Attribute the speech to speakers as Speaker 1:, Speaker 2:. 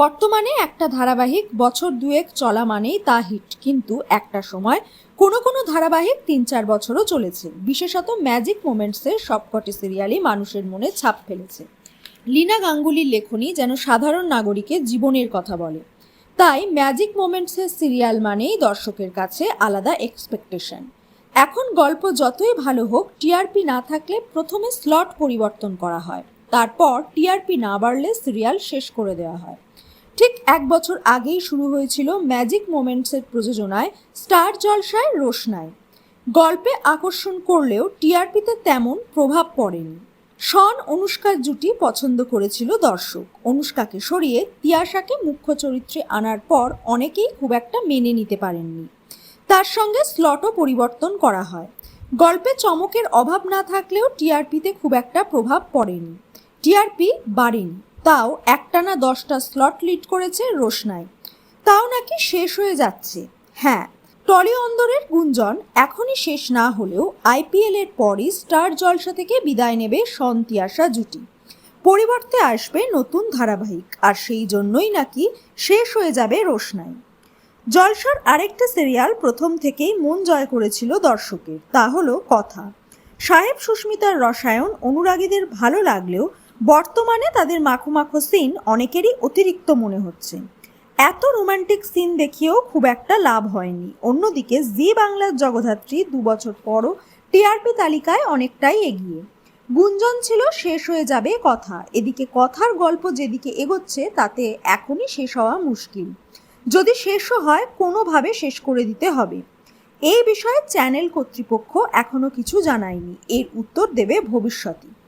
Speaker 1: বর্তমানে একটা ধারাবাহিক বছর দুয়েক চলা মানেই তা হিট। কিন্তু একটা সময় কোনো কোনো ধারাবাহিক তিন চার বছরও চলেছে। বিশেষত ম্যাজিক মোমেন্টসের সবকটি সিরিয়ালই মানুষের মনে ছাপ ফেলেছে। লীনা গাঙ্গুলির লেখনী যেন সাধারণ নাগরিকের জীবনের কথা বলে। তাই ম্যাজিক মোমেন্টসের সিরিয়াল মানেই দর্শকের কাছে আলাদা এক্সপেকটেশন এখন গল্প যতই ভালো হোক, টিআরপি না থাকলে প্রথমে স্লট পরিবর্তন করা হয়। তারপর টিআরপি না বাড়লে সিরিয়াল শেষ করে দেওয়া হয়। ঠিক এক বছর আগেই শুরু হয়েছিল ম্যাজিক মোমেন্টসের প্রযোজনায় স্টার জলসায় রোশনায় গল্পে আকর্ষণ করলেও টিআরপিতে তেমন প্রভাব পড়েনি। শন অনুষ্কার জুটি পছন্দ করেছিল দর্শক। অনুষ্কাকে সরিয়ে তিয়াশাকে মুখ্য চরিত্রে আনার পর অনেকেই খুব একটা মেনে নিতে পারেননি। তার সঙ্গে স্লটও পরিবর্তন করা হয়। গল্পে চমকের অভাব না থাকলেও টিআরপিতে খুব একটা প্রভাব পড়েনি। টিআরপি বাড়েনি। তাও একটানা দশটা স্লট লিড করেছে রোশনাই। তাও নাকি শেষ হয়ে যাচ্ছে। হ্যাঁ টলি অন্দরের গুঞ্জন এখনই শেষ না হলেও আইপিএল এর পরই স্টার জলসা থেকে বিদায় নেবে সন্তিয়াসা জুটি। পরিবর্তে আসবে নতুন ধারাবাহিক, আর সেই জন্যই নাকি শেষ হয়ে যাবে রোশনাই। জলসার আরেকটা সিরিয়াল প্রথম থেকেই মন জয় করেছিল দর্শকের, তা হলো কথা। সাহেব সুস্মিতার রসায়ন অনুরাগীদের ভালো লাগলেও বর্তমানে তাদের মাখো মাখো সিন অনেকেরই অতিরিক্ত মনে হচ্ছে। এত রোমান্টিক সিন দেখিয়েও খুব একটা লাভ হয়নি। অন্যদিকে জি বাংলার জগধাত্রী দু বছর পরও টিআরপি তালিকায় অনেকটাই এগিয়ে। গুঞ্জন ছিল, শেষ হয়ে যাবে কথা। এদিকে কথার গল্প যেদিকে এগোচ্ছে, তাতে এখনই শেষ হওয়া মুশকিল। যদি শেষও হয়, কোনোভাবে শেষ করে দিতে হবে। এই বিষয়ে চ্যানেল কর্তৃপক্ষ এখনও কিছু জানায়নি। এর উত্তর দেবে ভবিষ্যতে